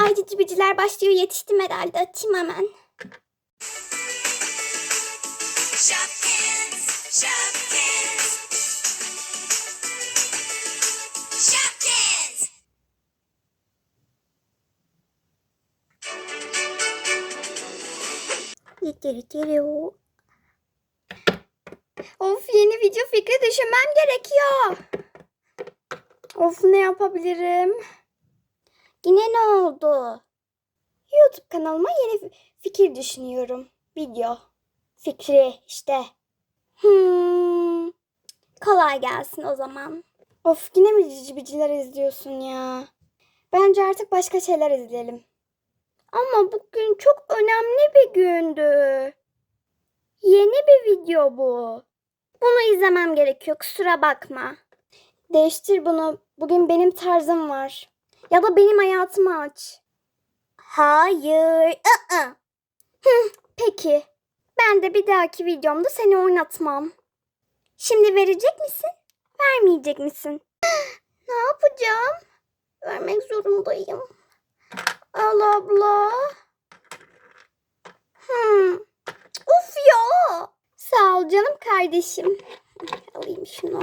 Ay cici biciler başlıyor yetiştim herhalde açayım hemen. Shopkins, Shopkins. Shopkins. Of yeni video fikri düşünmem gerekiyor. Of ne yapabilirim? Yine ne oldu? YouTube kanalıma yeni fi- fikir düşünüyorum. Video. Fikri işte. Hmm. Kolay gelsin o zaman. Of yine mi cici biciler izliyorsun ya? Bence artık başka şeyler izleyelim. Ama bugün çok önemli bir gündü. Yeni bir video bu. Bunu izlemem gerekiyor kusura bakma. Değiştir bunu. Bugün benim tarzım var. Ya da benim hayatımı aç. Hayır. Hı, peki. Ben de bir dahaki videomda seni oynatmam. Şimdi verecek misin? Vermeyecek misin? ne yapacağım? Vermek zorundayım. Al abla. Hmm. Of ya. Sağ ol canım kardeşim. Alayım şunu.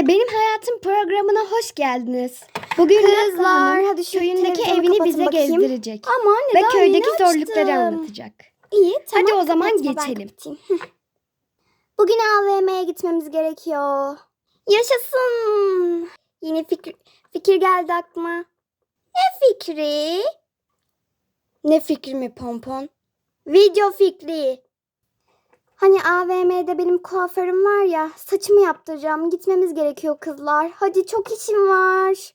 Benim Hayatım programına hoş geldiniz. Bugün Kızlar, Kızlar hadi şu köyündeki evini bize bakayım. gezdirecek. Ama Ve neden köydeki yeni zorlukları açtım? anlatacak. İyi tamam. Hadi o zaman kapatma, ben geçelim. kapatayım. Bugün AVM'ye gitmemiz gerekiyor. Yaşasın. Yeni fikir, fikir geldi aklıma. Ne fikri? Ne fikri mi pompon? Video fikri. Hani AVM'de benim kuaförüm var ya saçımı yaptıracağım. Gitmemiz gerekiyor kızlar. Hadi çok işim var.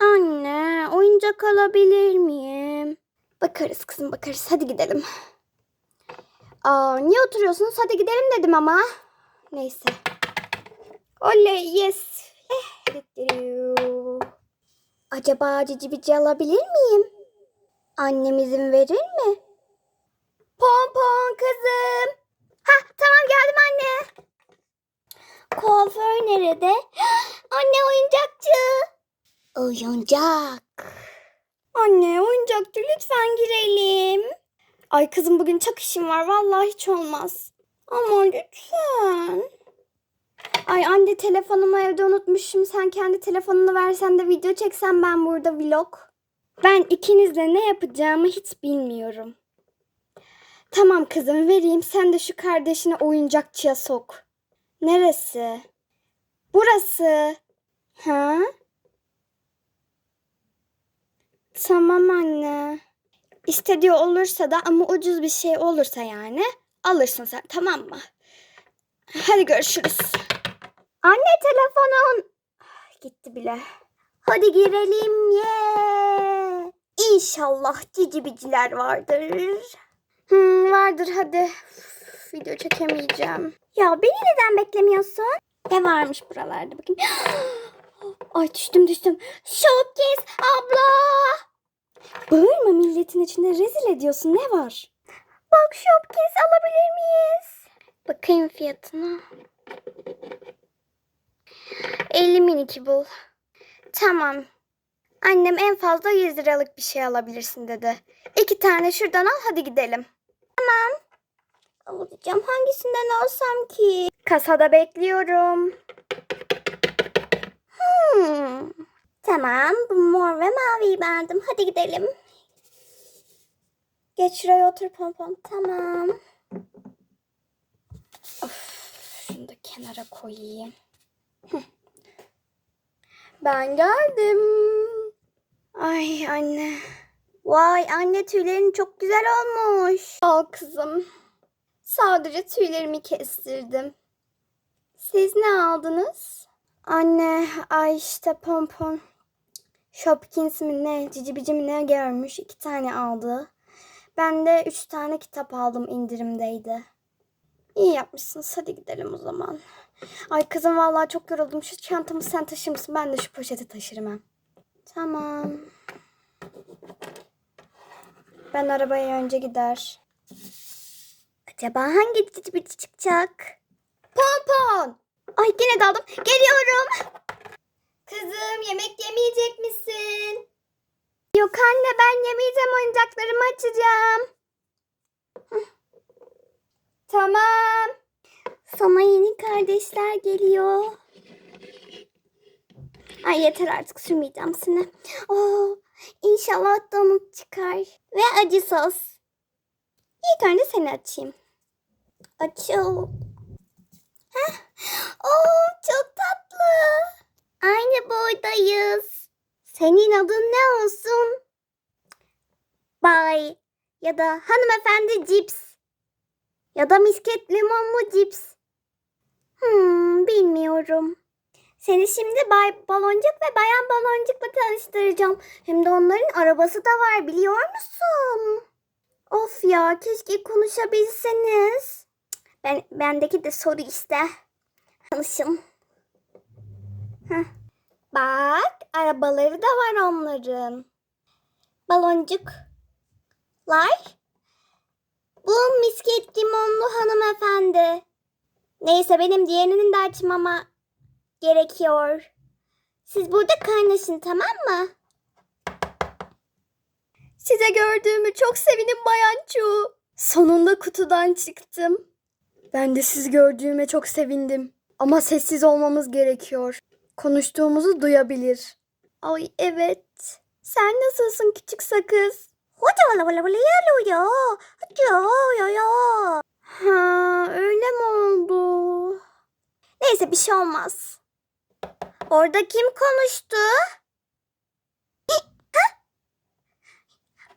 Anne oyuncak alabilir miyim? Bakarız kızım bakarız. Hadi gidelim. Aa, niye oturuyorsunuz? Hadi gidelim dedim ama. Neyse. Oley yes. Eh. Acaba cici bici alabilir miyim? Annem izin verir mi? Pompon kızım. Ha tamam geldim anne. Kuaför nerede? Anne oyuncakçı. Oyuncak. Anne oyuncakçı lütfen girelim. Ay kızım bugün çok işim var. Vallahi hiç olmaz. Ama lütfen. Ay anne telefonumu evde unutmuşum. Sen kendi telefonunu versen de video çeksen ben burada vlog. Ben ikinizle ne yapacağımı hiç bilmiyorum. Tamam kızım vereyim. Sen de şu kardeşini oyuncakçıya sok. Neresi? Burası. Ha? Tamam anne. İstediği olursa da ama ucuz bir şey olursa yani alırsın sen tamam mı? Hadi görüşürüz. Anne telefonun. Gitti bile. Hadi girelim ye. İnşallah cici biciler vardır. Hmm, vardır hadi. Video çekemeyeceğim. Ya beni neden beklemiyorsun? Ne varmış buralarda bakayım. Ay düştüm düştüm. Şokes abla. Bağırma milletin içinde rezil ediyorsun ne var? Bak Shopkins alabilir miyiz? Bakayım fiyatına. 50 miniki bul. Tamam. Annem en fazla 100 liralık bir şey alabilirsin dedi. İki tane şuradan al hadi gidelim. Tamam. Alacağım hangisinden alsam ki? Kasada bekliyorum. Hmm. Tamam bu mor ve maviyi beğendim. Hadi gidelim. Geç şuraya otur pompon. Tamam. Of, şunu da kenara koyayım. Ben geldim. Ay anne. Vay anne tüylerin çok güzel olmuş. Al kızım. Sadece tüylerimi kestirdim. Siz ne aldınız? Anne, ay işte pompon. Shopkins mi ne, cici mi ne görmüş. iki tane aldı. Ben de üç tane kitap aldım indirimdeydi. İyi yapmışsınız. Hadi gidelim o zaman. Ay kızım vallahi çok yoruldum. Şu çantamı sen taşır mısın? Ben de şu poşeti taşırım hem. Tamam. Ben arabaya önce gider. Acaba hangi cici bici çıkacak? Pompon! Ay yine daldım. Geliyorum. Kızım yemek yemeyecek misin? Anne ben yemeyeceğim oyuncaklarımı açacağım. Tamam. Sana yeni kardeşler geliyor. Ay yeter artık sürmeyeceğim seni. Oo, inşallah donut çıkar. Ve acı sos. İlk önce seni açayım. Açıl. Heh. Oo, çok tatlı. Aynı boydayız. Senin adın ne olsun? Bay ya da hanımefendi cips. Ya da misket limonlu cips. Hmm, bilmiyorum. Seni şimdi Bay Baloncuk ve Bayan Baloncuk'la tanıştıracağım. Hem de onların arabası da var biliyor musun? Of ya keşke konuşabilseniz. Ben, bendeki de soru işte. Tanışın. Heh. Bak arabaları da var onların. Baloncuklar. Bu misket limonlu hanımefendi. Neyse benim diğerinin de açmama gerekiyor. Siz burada kaynaşın tamam mı? Size gördüğümü çok sevinim Bayan Chu. Sonunda kutudan çıktım. Ben de sizi gördüğüme çok sevindim. Ama sessiz olmamız gerekiyor. Konuştuğumuzu duyabilir. Ay evet. Sen nasılsın küçük sakız? Ha, öyle mi oldu? Neyse bir şey olmaz. Orada kim konuştu?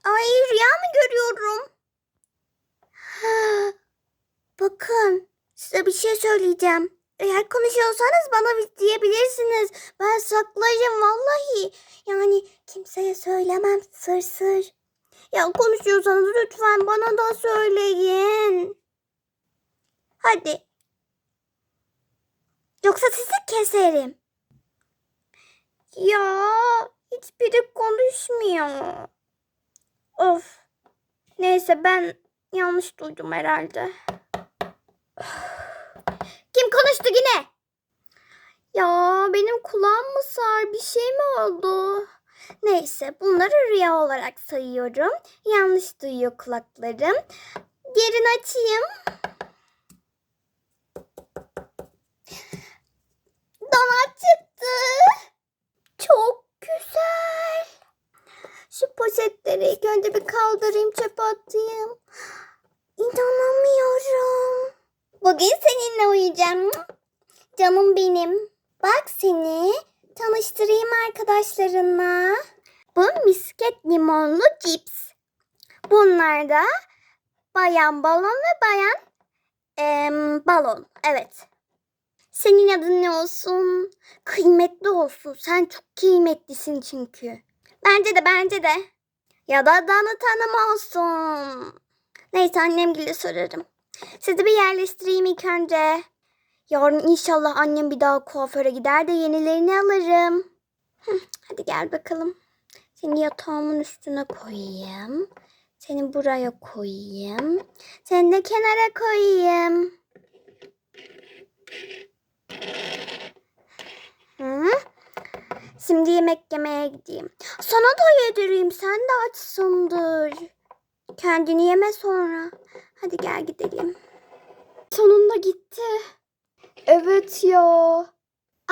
Ay rüya mı görüyorum? Bakın size bir şey söyleyeceğim. Eğer konuşuyorsanız bana diyebilirsiniz. Ben saklayacağım vallahi. Yani kimseye söylemem sır sır. Ya konuşuyorsanız lütfen bana da söyleyin. Hadi. Yoksa sizi keserim. Ya hiçbiri konuşmuyor. Of. Neyse ben yanlış duydum herhalde. Kim konuştu yine? Ya benim kulağım mı sar? Bir şey mi oldu? Neyse bunları rüya olarak sayıyorum. Yanlış duyuyor kulaklarım. Diğerini açayım. Donat çıktı. Çok güzel. Şu poşetleri ilk önce bir kaldırayım çöpe atayım. Bugün seninle uyuyacağım. Canım benim. Bak seni tanıştırayım arkadaşlarınla. Bu misket limonlu cips. Bunlar da bayan balon ve bayan em, balon. Evet. Senin adın ne olsun? Kıymetli olsun. Sen çok kıymetlisin çünkü. Bence de bence de. Ya da Danı Hanım olsun. Neyse annemgile sorarım. Sizi bir yerleştireyim ilk önce. Yarın inşallah annem bir daha kuaföre gider de yenilerini alırım. Hadi gel bakalım. Seni yatağımın üstüne koyayım. Seni buraya koyayım. Seni de kenara koyayım. Hı? Şimdi yemek yemeye gideyim. Sana da yedireyim. Sen de açsındır. Kendini yeme sonra. Hadi gel gidelim. Sonunda gitti. Evet ya.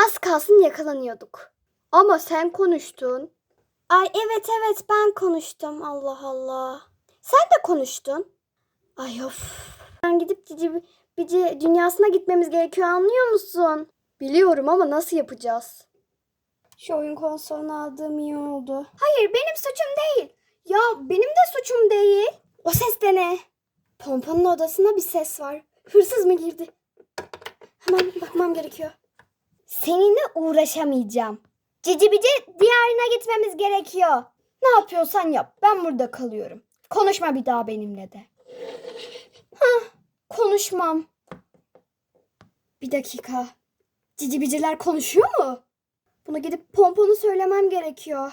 Az kalsın yakalanıyorduk. Ama sen konuştun. Ay evet evet ben konuştum. Allah Allah. Sen de konuştun. Ay of. Ben gidip cici bici dünyasına gitmemiz gerekiyor anlıyor musun? Biliyorum ama nasıl yapacağız? Şu oyun konsolunu aldığım iyi oldu. Hayır benim suçum değil. Ya benim de suçum değil. O ses de ne? Pomponun odasında bir ses var. Hırsız mı girdi? Hemen bakmam gerekiyor. Seninle uğraşamayacağım. Cici bici diğerine gitmemiz gerekiyor. Ne yapıyorsan yap. Ben burada kalıyorum. Konuşma bir daha benimle de. Hah, konuşmam. Bir dakika. Cici biciler konuşuyor mu? Bunu gidip pomponu söylemem gerekiyor.